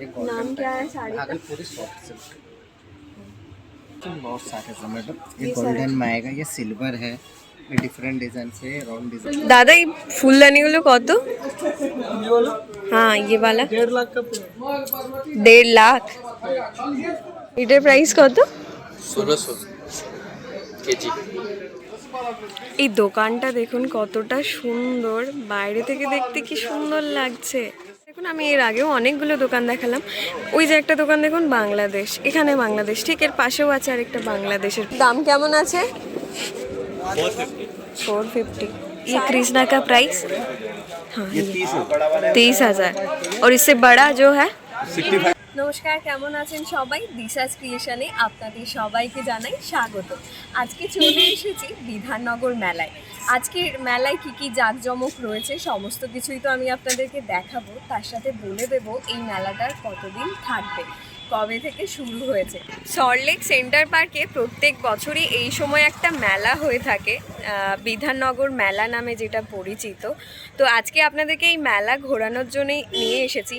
ये नाम golden क्या है type साड़ी का? भागलपुरी सॉफ्ट सिल्क बहुत सारे हैं मैडम ये ये सारे- गोल्डन में आएगा ये सिल्वर है ये डिफरेंट डिजाइन से राउंड डिजाइन দাদা এই ফুলদানিগুলো কত হ্যাঁ ইয়ে वाला डेढ़ लाख का দেড় লাখ এটার প্রাইস কত ষোলোশো কেজি এই দোকানটা দেখুন কতটা সুন্দর বাইরে থেকে দেখতে কি সুন্দর লাগছে দেখুন আমি এর আগেও অনেকগুলো দোকান দেখালাম ওই যে একটা দোকান দেখুন বাংলাদেশ এখানে বাংলাদেশ ঠিক এর পাশেও আছে আরেকটা বাংলাদেশের দাম কেমন আছে फोर फिफ्टी ये कृष्णा का प्राइस हाँ ये तीस हजार और इससे बड़ा जो है নমস্কার কেমন আছেন সবাই দিশাস ক্রিয়েশনে আপনাদের সবাইকে জানাই স্বাগত আজকে চলে এসেছি বিধাননগর মেলায় আজকের মেলায় কি কি জাঁকজমক রয়েছে, সমস্ত কিছুই তো আমি আপনাদেরকে দেখাবো। তার সাথে বলে দেব এই মেলাটার কতদিন থাকবে, কবে থেকে শুরু হয়েছে। সল্টলেক সেন্টার পার্কে প্রত্যেক বছরই এই সময় একটা মেলা হয়ে থাকে বিধাননগর মেলা নামে যেটা পরিচিত। তো আজকে আপনাদেরকে এই মেলা ঘোরানোর জন্যই নিয়ে এসেছি।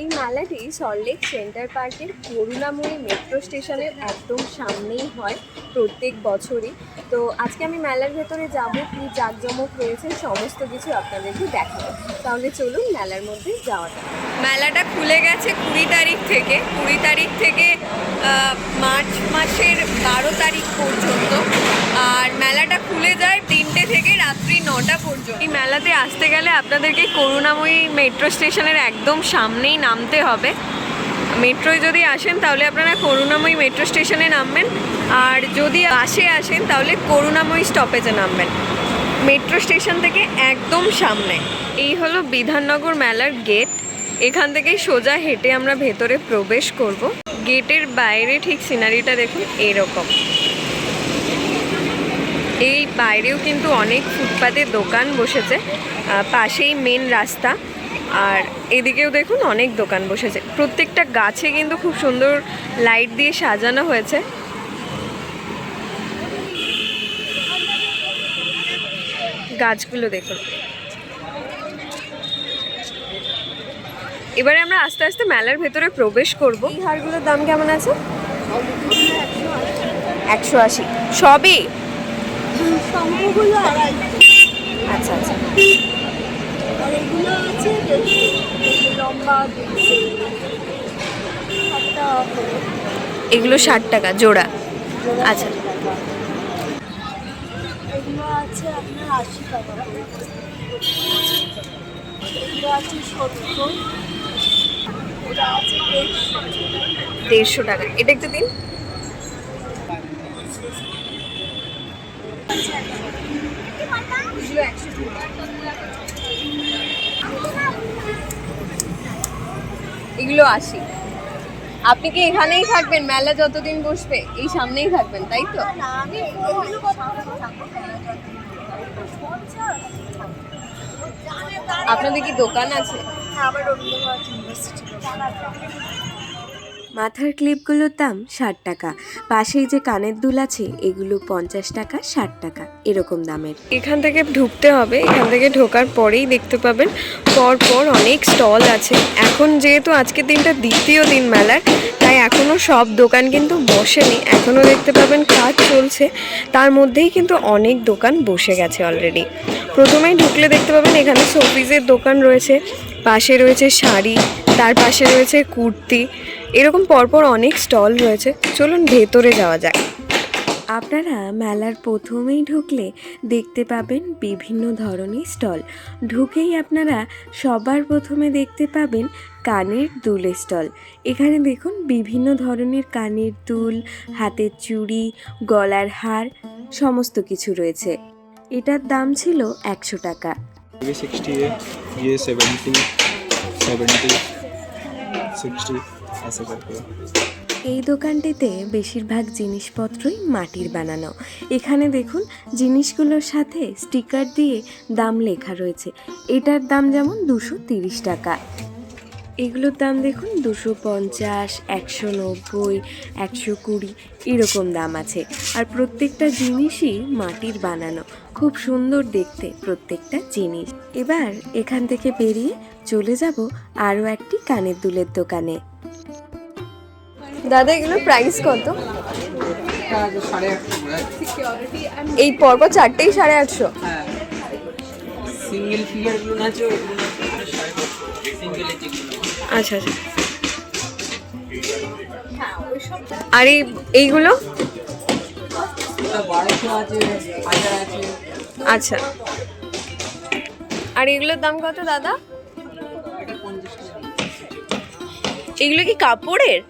এই মেলাটি সল্টলেক সেন্টার পার্কের করুণাময়ী মেট্রো স্টেশনের একদম সামনেই হয় প্রত্যেক বছরই। তো আজকে আমি মেলার ভেতরে যাব, কি জাঁকজমক রয়েছে, সমস্ত কিছু আপনাদেরকে দেখাবো। তাহলে চলুন মেলার মধ্যে যাওয়া মেলাটা খুলে গেছে কুড়ি তারিখ থেকে। কুড়ি তারিখ থেকে মার্চ মাসের বারো তারিখ পর্যন্ত। আর মেলাটা খুলে যায় তিনটে থেকে রাত্রি নটা পর্যন্ত। এই মেলাতে আসতে গেলে আপনাদেরকে করুণাময়ী মেট্রো স্টেশনের একদম সামনেই নামতে হবে। মেট্রোয় যদি আসেন তাহলে আপনারা করুণাময়ী মেট্রো স্টেশনে নামবেন। আর যদি বাসে আসেন তাহলে করুণাময়ী স্টপেজে নামবেন। মেট্রো স্টেশন থেকে একদম সামনে। এই হলো বিধাননগর মেলার গেট। এখান থেকেই সোজা হেঁটে আমরা ভেতরে প্রবেশ করব। গেটের বাইরে ঠিক সিনারিটা দেখুন, এরকম। এই বাইরেও কিন্তু অনেক ফুটপাতে দোকান বসেছে পাশেই মেন রাস্তা। আর এদিকেও দেখুন অনেক দোকান বসেছে। প্রত্যেকটা গাছে কিন্তু খুব সুন্দর লাইট দিয়ে সাজানো হয়েছে। গাছগুলো দেখুন। এবারে আমরা আস্তে আস্তে মেলার ভেতরে প্রবেশ করব। এই হারগুলোর দাম কেমন আছে? একশো আশি। সবই শঙ্খগুলো আড়াই আচ্ছা আচ্ছা। আর এগুলো আছে লম্বা এগুলো ষাট টাকা, জোড়া। আচ্ছা। এগুলো আছে আপনার আশি টাকা এগুলো আছে সত্তর দেড়শো টাকা। এটা একটু দিন। এগুলো আসি। আপনি কি এখানেই থাকবেন? মেলা যতদিন বসবে, এই সামনেই থাকবেন, তাই তো? আপনাদের কি দোকান আছে? ইউনিভার্সিটি মাথার ক্লিপগুলোর দাম ষাট টাকা। পাশেই যে কানের দুল আছে, এগুলো পঞ্চাশ টাকা, ষাট টাকা, এরকম দামের। এখান থেকে ঢুকতে হবে। এখান থেকে ঢোকার পরেই দেখতে পাবেন পর পর অনেক স্টল আছে। এখন যেহেতু আজকের দিনটা দ্বিতীয় দিন মেলার, তাই এখনও সব দোকান কিন্তু বসেনি। এখনও দেখতে পাবেন কাজ চলছে। তার মধ্যেই কিন্তু অনেক দোকান বসে গেছে অলরেডি প্রথমেই ঢুকলে দেখতে পাবেন এখানে শোপিসের দোকান রয়েছে। পাশে রয়েছে শাড়ি, তার পাশে রয়েছে কুর্তি। এরকম পরপর অনেক স্টল রয়েছে। চলুন ভেতরে যাওয়া যাক। আপনারা মেলার প্রথমেই ঢুকলে দেখতে পাবেন বিভিন্ন ধরনের স্টল। ঢুকেই আপনারা সবার প্রথমে দেখতে পাবেন কানের দুলের স্টল। এখানে দেখুন বিভিন্ন ধরনের কানের দুল হাতের চুড়ি গলার হার সমস্ত কিছু রয়েছে। এটার দাম ছিল একশো টাকা। সিক্সটি এই দোকানটিতে বেশিরভাগ জিনিসপত্রই মাটির বানানো। এখানে দেখুন, জিনিসগুলোর সাথে স্টিকার দিয়ে দাম লেখা রয়েছে। এটার দাম যেমন দুশো তিরিশ টাকা। এগুলোর দাম দেখুন, দুশো পঞ্চাশ, একশো নব্বই, একশো কুড়ি, এরকম দাম আছে। আর প্রত্যেকটা জিনিসই মাটির বানানো। খুব সুন্দর দেখতে প্রত্যেকটা জিনিস। এবার এখান থেকে বেরিয়ে চলে যাব আরও একটি কানের দুলের দোকানে। দাদা, এগুলোর প্রাইস কত? এই পরপর চারটেই সাড়ে আটশো। সিঙ্গেল আচ্ছা আচ্ছা। আর এই, এইগুলো? আচ্ছা। আর এগুলোর দাম কত, দাদা? এগুলো কি কাপড়ের?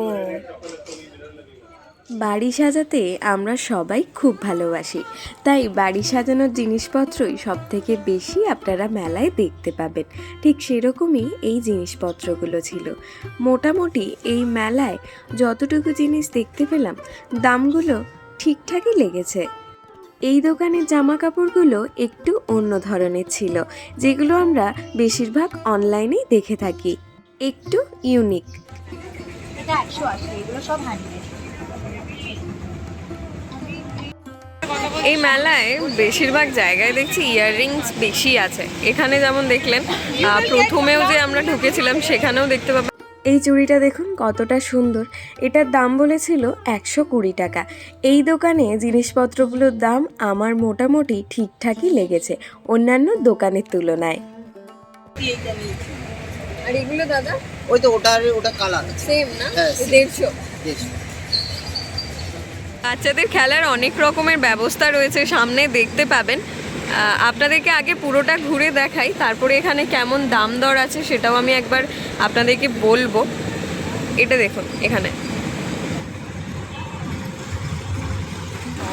ও। বাড়ি সাজাতে আমরা সবাই খুব ভালোবাসি। তাই বাড়ি সাজানোর জিনিসপত্রই সব থেকে বেশি আপনারা মেলায় দেখতে পাবেন। ঠিক সেরকমই এই জিনিসপত্রগুলো ছিল। মোটামুটি এই মেলায় যতটুকু জিনিস দেখতে পেলাম, দামগুলো ঠিকঠাকই লেগেছে। এই দোকানের জামা কাপড়গুলো একটু অন্য ধরনের ছিল, যেগুলো আমরা বেশিরভাগ অনলাইনেই দেখে থাকি। একটু ইউনিক এটা একশো আশি এগুলো সব হ্যান্ডমেড এই মেলায় বেশিরভাগ জায়গায় দেখছি ইয়াররিংস বেশি আছে। এখানে যেমন দেখলেন প্রথমেও যে আমরা ঢুকেছিলাম সেখানেও দেখতে পাবেন এই চুড়িটা দেখুন কতটা সুন্দর। এটার দাম বলেছিল একশো কুড়ি টাকা। এই দোকানে জিনিসপত্রগুলোর দাম আমার মোটামুটি ঠিকঠাকই লেগেছে অন্যান্য দোকানের তুলনায়। আর এগুলো দাদা? ওই তো ওটা ওটা কালার সেম না? হ্যাঁ, দেড়শো। বাচ্চাদের খেলার অনেক রকমের ব্যবস্থা রয়েছে সামনে দেখতে পাবেন। আপনাদেরকে আগে পুরোটা ঘুরে দেখাই তারপরে এখানে কেমন দাম দর আছে সেটাও আমি একবার আপনাদেরকে বলব। এটা দেখুন এখানে।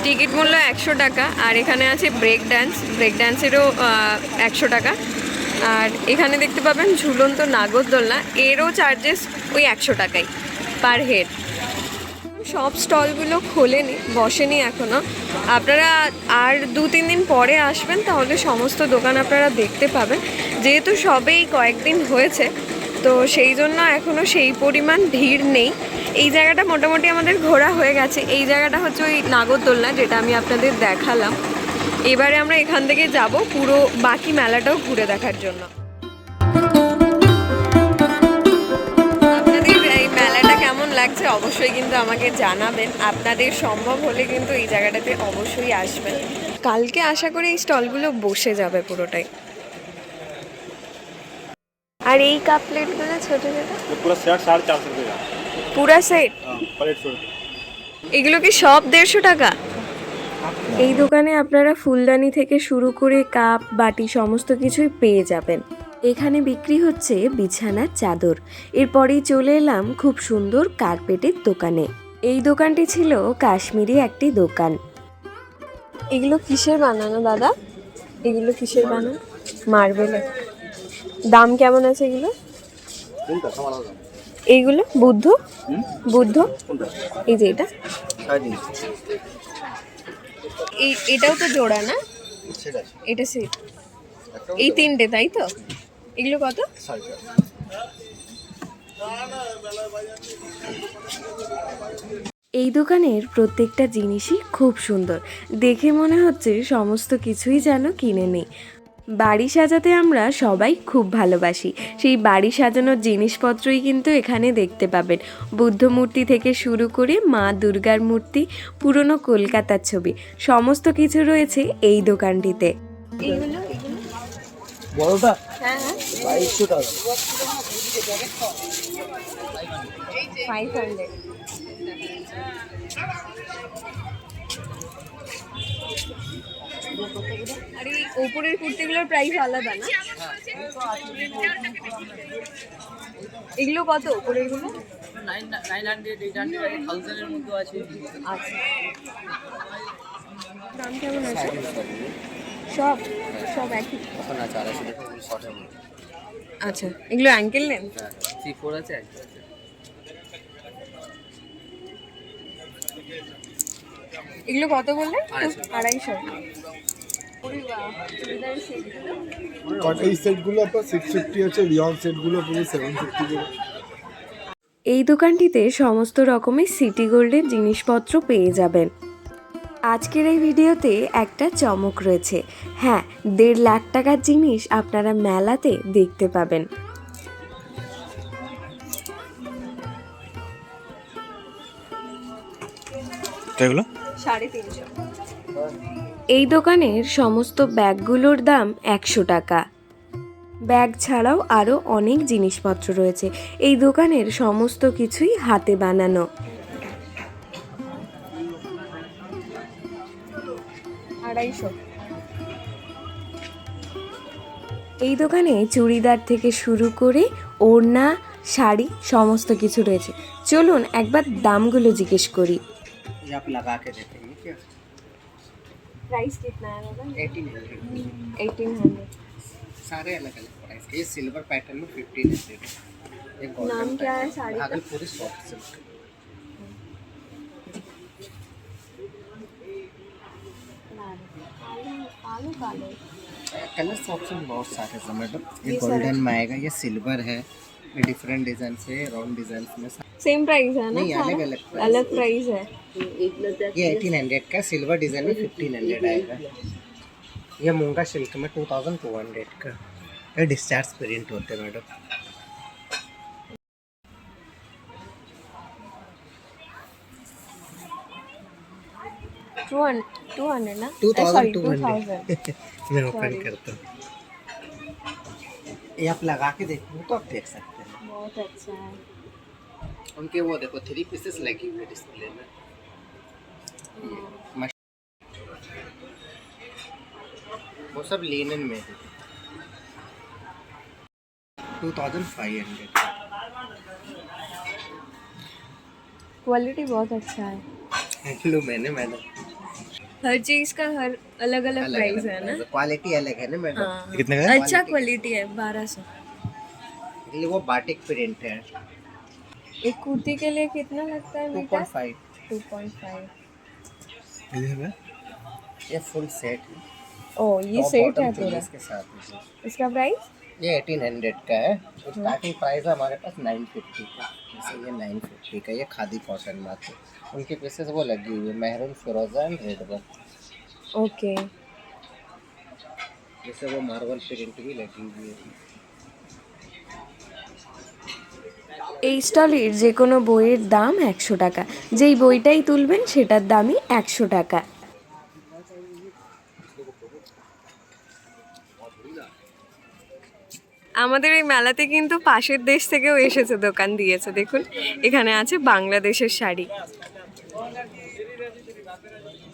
টিকিট মূল্য একশো টাকা আর এখানে আছে ব্রেক ড্যান্স ব্রেক ড্যান্সেরও একশো টাকা। আর এখানে দেখতে পাবেন ঝুলন্ত নাগরদোলনা। এরও চার্জেস ওই একশো টাকাই পার হেড সব স্টলগুলো খোলেনি, বসেনি এখনও আপনারা আর দু তিন দিন পরে আসবেন, তাহলে সমস্ত দোকান আপনারা দেখতে পাবেন। যেহেতু সবেই কয়েকদিন হয়েছে, তো সেই জন্য এখনও সেই পরিমাণ ভিড় নেই। এই জায়গাটা মোটামুটি আমাদের ঘোরা হয়ে গেছে। এই জায়গাটা হচ্ছে ওই নাগরদোলনা, যেটা আমি আপনাদের দেখালাম। এবারে আমরা এখান থেকে যাব পুরো বাকি মেলাটাও ঘুরে দেখার জন্য। এই মেলাটা কেমন লাগছে অবশ্যই কিন্তু আমাকে জানাবেন। আপনাদের সম্ভব হলে কিন্তু এই জায়গাটাতে অবশ্যই আসবেন। কালকে আশা করি এই স্টলগুলো বসে যাবে পুরোটাই। আর এই কাপ প্লেটগুলো ছোট ছোট? পুরো সেট 450 টাকা। পুরো সেট প্লেট এগুলো কি সব 150 টাকা? এই দোকানে আপনারা ফুলদানি থেকে শুরু করে কাপ বাটি সমস্ত কিছুই পেয়ে যাবেন। এখানে বিক্রি হচ্ছে বিছানার চাদর। এরপরেই চলে এলাম খুব সুন্দর কার্পেটের দোকানে। এই দোকানটি ছিল কাশ্মীরি একটি দোকান। এগুলো কিসের বানানো দাদা? এগুলো কিসের বানানো? মার্বেলের দাম কেমন আছে এগুলো? এইগুলো বুদ্ধ? বুদ্ধ? এই যে এটা? এই এটাও তো জোড়া না? এটা সেট। এই তিনটে তাই তো? এগুলো কত? এই দোকানের প্রত্যেকটা জিনিসই খুব সুন্দর। দেখে মনে হচ্ছে সমস্ত কিছুই যেন কিনে নিই। বাড়ি সাজাতে আমরা সবাই খুব ভালোবাসি। সেই বাড়ি সাজানোর জিনিসপত্রই কিন্তু এখানে দেখতে পাবেন। বুদ্ধ মূর্তি থেকে শুরু করে মা দুর্গার মূর্তি পুরনো কলকাতার ছবি সমস্ত কিছু রয়েছে এই দোকানটিতে। টাকা। আর এই ওপরের কুর্তিগুলোর প্রাইস আলাদা না এগুলো কত ওপরেরগুলো আছে আচ্ছা। দাম কেমন আছে সব সব একই। আচ্ছা এগুলো অ্যাঙ্কেল নেন থ্রি ফোর আছে আছে এগুলো কত বললেন আড়াইশো। এই সেটগুলো আপনার সিক্স ফিফটি আছে রিয়ন সেটগুলো পুরো সেভেন ফিফটি করে। এই দোকানটিতে সমস্ত রকমের সিটি গোল্ডের জিনিসপত্র পেয়ে যাবেন। আজকের এই ভিডিওতে একটা চমক রয়েছে। হ্যাঁ দেড় লাখ টাকার জিনিস আপনারা মেলাতে দেখতে পাবেন। এগুলো? সাড়ে তিনশো। এই দোকানের সমস্ত ব্যাগগুলোর দাম একশো টাকা। ব্যাগ ছাড়াও আরও অনেক জিনিসপত্র রয়েছে। এই দোকানের সমস্ত কিছুই হাতে বানানো। এই দোকানে চুড়িদার থেকে শুরু করে ওড়না, শাড়ি, সমস্ত কিছু রয়েছে। চলুন একবার দামগুলো জিজ্ঞেস করি। प्राइस कितना है बाबा एटीन हंड्रेड एटीन हंड्रेड सारे अलग अलग प्राइस के। ये सिल्वर पैटर्न में फिफ्टीन हंड्रेड नाम क्या है साड़ी का? Bhagalpuri soft silk colours option बहुत सारे हैं मैडम ये गोल्डन में आएगा ये सिल्वर है। डिफरेंट डिज़ाइन से राउंड डिज़ाइन में सेम प्राइस है ना नहीं, अलग-अलग अलग प्राइस है। ये एटीन हंड्रेड का सिल्वर डिज़ाइन में फिफ्टीन हंड्रेड आएगा। ये मूँगा सिल्क में टू थाउज़ेंड टू हंड्रेड का। ये डिस्चार्ज प्रिंट होते हैं मैडम टू हंड्रेड ना? टू थाउज़ेंड टू हंड्रेड मैं ओपन करता हूँ। ये आप लगा के देखो तो आप देख सकते हैं। बहुत अच्छा है। उनके वो देखो थ्री पीसेस लगी हुई डिस्प्ले में। वो सब लेनन में है। Two thousand five hundred quality बहुत अच्छा है। हैंडलूम मैंने मैडम। हर चीज़ का हर अलग अलग अलग प्राइस है ना? क्वालिटी अलग है ना मैडम? हाँ। कितने का अच्छा क्वालिटी है बारह सौ। ये वो बाटिक प्रिंट है। एक कुर्ती के लिए कितना लगता है two metre point five two point five ये फुल सेट है। ओ ये सेट है पूरा। इसके साथ में। इसका प्राइस ये एटीन हंड्रेड का है। स्टार्टिंग प्राइस है हमारे पास नाइन फिफ्टी का। जैसे ये नाइन फिफ्टी का ये खादी कॉटन मात्र उनके पीसेस वो लगी हुई है मेहरून फिरोजा एंड रेड वन ओके जैसे वो मार्बल प्रिंट भी लगी हुई है। এই স্টলের যে কোনো বইয়ের দাম একশো টাকা। যেই বইটাই তুলবেন, সেটার দামই একশো টাকা। আমাদের এই মেলাতে কিন্তু পাশের দেশ থেকেও এসেছে দোকান দিয়েছে, দেখুন। এখানে আছে বাংলাদেশের শাড়ি।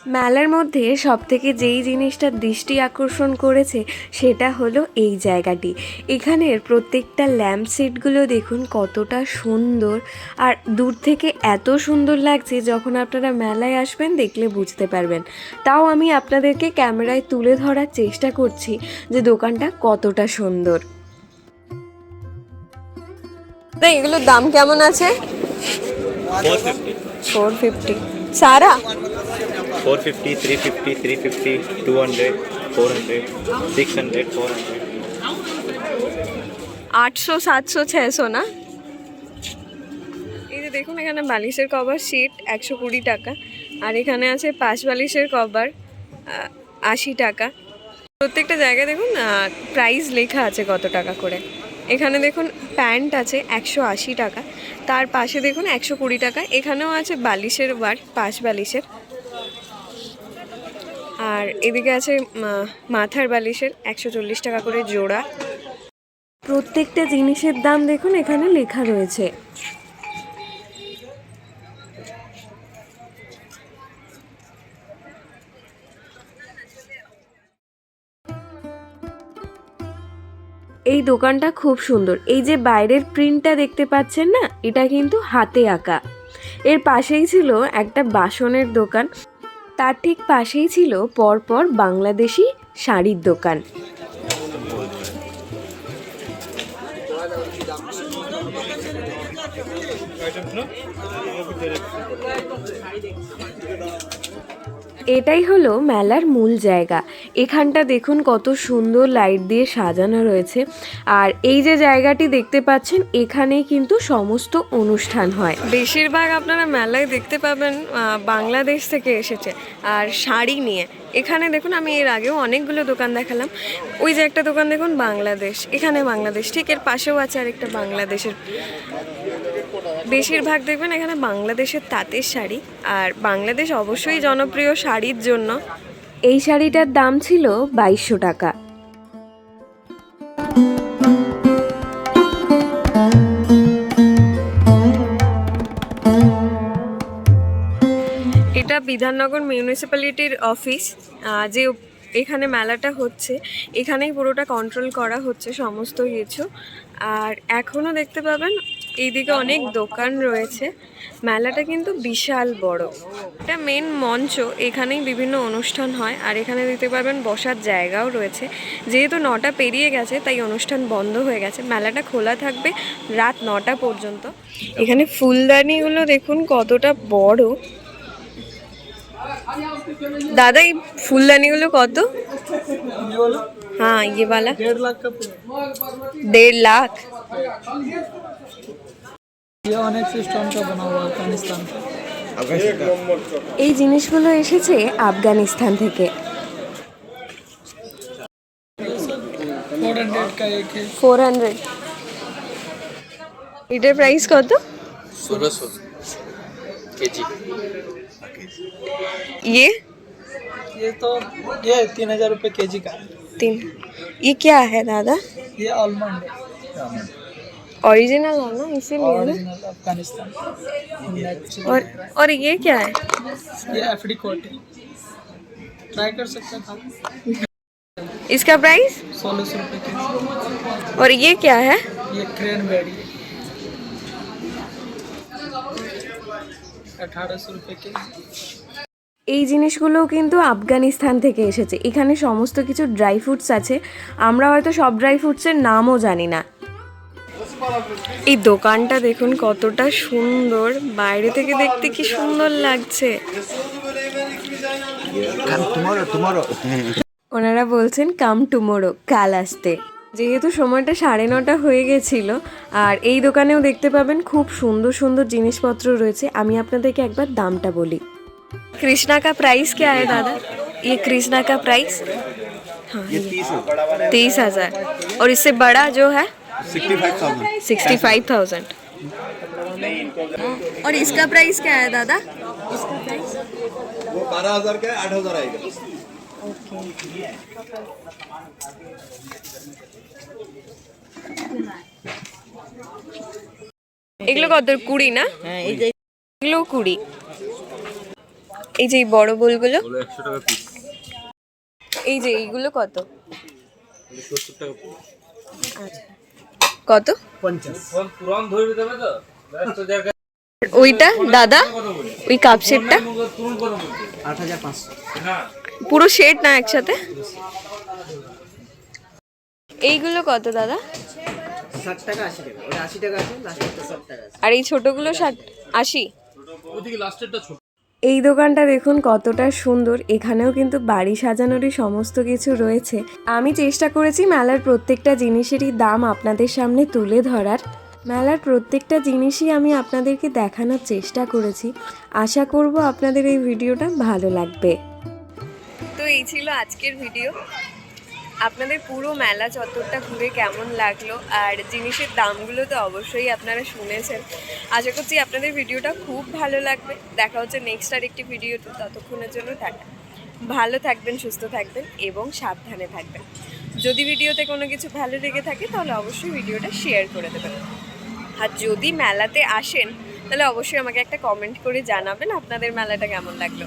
মেলার মধ্যে সবথেকে যেই জিনিসটা দৃষ্টি আকর্ষণ করেছে সেটা হলো এই জায়গাটি। এখানের প্রত্যেকটা ল্যাম্প সেটগুলো দেখুন কতটা সুন্দর। আর দূর থেকে এত সুন্দর লাগছে যখন আপনারা মেলায় আসবেন দেখলে বুঝতে পারবেন। তাও আমি আপনাদেরকে ক্যামেরায় তুলে ধরার চেষ্টা করছি যে দোকানটা কতটা সুন্দর। এগুলোর দাম কেমন আছে? ফোর ফিফটি সারা? Four fifty three fifty three fifty two hundred four hundred six hundred four আটশো, সাতশো ছশো না? এই যে দেখুন, এখানে বালিশের কভার সিট একশো কুড়ি টাকা। আর এখানে আছে পাশ বালিশের কভার আশি টাকা। প্রত্যেকটা জায়গায় দেখুন প্রাইস লেখা আছে কত টাকা করে। এখানে দেখুন প্যান্ট আছে একশো আশি টাকা। তার পাশে দেখুন, একশো কুড়ি টাকা। এখানেও আছে বালিশের ওয়ার পাশ বালিশের। আর এদিকে আছে মাথার বালিশের একশো চল্লিশ টাকা করে জোড়া। প্রত্যেকটা জিনিসের দাম দেখুন, এখানে লেখা রয়েছে। এই দোকানটা খুব সুন্দর। এই যে বাইরের প্রিন্টটা দেখতে পাচ্ছেন না, এটা কিন্তু হাতে আঁকা। এর পাশেই ছিল একটা বাসনের দোকান। তার ঠিক পাশেই ছিল পরপর বাংলাদেশি শাড়ির দোকান। এটাই হলো মেলার মূল জায়গা। এখানটা দেখুন কত সুন্দর লাইট দিয়ে সাজানো রয়েছে। আর এই যে জায়গাটি দেখতে পাচ্ছেন, এখানেই কিন্তু সমস্ত অনুষ্ঠান হয়। বেশিরভাগ আপনারা মেলায় দেখতে পাবেন বাংলাদেশ থেকে এসেছে আর শাড়ি নিয়ে। এখানে দেখুন, আমি এর আগেও অনেকগুলো দোকান দেখালাম। ওই যে একটা দোকান দেখুন, বাংলাদেশ। এখানে বাংলাদেশ। ঠিক এর পাশেও আছে আরেকটা বাংলাদেশের বেশিরভাগ দেখবেন এখানে বাংলাদেশের তাঁতের শাড়ি আর বাংলাদেশ অবশ্যই জনপ্রিয় শাড়ির জন্য। এই শাড়িটার দাম ছিল বাইশশো টাকা। এটা বিধাননগর মিউনিসিপ্যালিটির অফিস যে এখানে মেলাটা হচ্ছে এখানেই পুরোটা কন্ট্রোল করা হচ্ছে সমস্ত কিছু। আর এখনও দেখতে পাবেন এইদিকে অনেক দোকান রয়েছে মেলাটা কিন্তু বিশাল বড় এটা মেন মঞ্চ এখানেই বিভিন্ন অনুষ্ঠান হয় আর এখানে দেখতে পারবেন বসার জায়গাও রয়েছে যেহেতু নটা পেরিয়ে গেছে তাই অনুষ্ঠান বন্ধ হয়ে গেছে মেলাটা খোলা থাকবে রাত নটা পর্যন্ত এখানে ফুলদানিগুলো দেখুন কতটা বড় दादा ये फूलदानी कत हाँ ये वाला डेढ़ लाख का डेढ़ लाख এই জিনিসগুলো এসেছে আফগানিস্তান থেকে फोर हंड्रेड का एक है ফোর হান্ড্রেড এটার প্রাইস কত ষোলোশো কেজি ये ये तो ये तीन हजार रुपये के जी का है तीन ये क्या है दादा ये आलमंड है ओरिजिनल है ना इसीलिए ना ओरिजिनल अफगानिस्तान Natural। और और ये क्या है ये एफ्रिकोट है ट्राई कर सकते हैं आप इसका प्राइस सोलह सौ रुपये के जी और ये क्या है ये क्रेन बेडी है अठारह सौ रुपये के जी এই জিনিসগুলোও কিন্তু আফগানিস্তান থেকে এসেছে এখানে সমস্ত কিছু ড্রাই ফ্রুটস আছে আমরা হয়তো সব ড্রাই ফ্রুটসের নামও জানি না এই দোকানটা দেখুন কতটা সুন্দর বাইরে থেকে দেখতে কি সুন্দর লাগছে ওনারা বলছেন কাম টুমোরো কাল আসতে যেহেতু সময়টা সাড়ে নটা হয়ে গেছিল আর এই দোকানেও দেখতে পাবেন খুব সুন্দর সুন্দর জিনিসপত্র রয়েছে আমি আপনাদেরকে একবার দামটা বলি कृष्णा का प्राइस क्या है दादा ये कृष्णा का प्राइस हाँ ये तीस हजार और इससे बड़ा जो है सिक्सटी फाइव थाउजेंड और इसका प्राइस क्या है दादा वो बारह हजार का आठ हजार आएगा এগুলো কত কুড়ি না এগুলো কুড়ি এই যে এই বড় বোলগুলো এই যে এইগুলো কত আচ্ছা কত? ওইটা দাদা? ওই কাপ সেটটা পুরো সেট না একসাথে? এইগুলো কত দাদা? আর এই ছোটগুলো ষাট আশি? এই দোকানটা দেখুন কতটা সুন্দর। এখানেও কিন্তু বাড়ি সাজানোরই সমস্ত কিছু রয়েছে। আমি চেষ্টা করেছি মেলার প্রত্যেকটা জিনিসেরই দাম আপনাদের সামনে তুলে ধরার। মেলার প্রত্যেকটা জিনিসই আমি আপনাদেরকে দেখানোর চেষ্টা করেছি। আশা করব আপনাদের এই ভিডিওটা ভালো লাগবে। তো এই ছিল আজকের ভিডিও। আপনাদের পুরো মেলা চত্বরটা ঘুরে কেমন লাগল? আর জিনিসের দামগুলো তো অবশ্যই আপনারা শুনেছেন। আশা করছি আপনাদের ভিডিওটা খুব ভালো লাগবে। দেখা হচ্ছে নেক্সট আর একটি ভিডিওতে। ততক্ষণের জন্য টাটা। ভালো থাকবেন, সুস্থ থাকবেন এবং সাবধানে থাকবেন। যদি ভিডিওতে কোনো কিছু ভালো লেগে থাকে, তাহলে অবশ্যই ভিডিওটা শেয়ার করে দেবেন। আর যদি মেলাতে আসেন, তাহলে অবশ্যই আমাকে একটা কমেন্ট করে জানাবেন আপনাদের মেলাটা কেমন লাগল।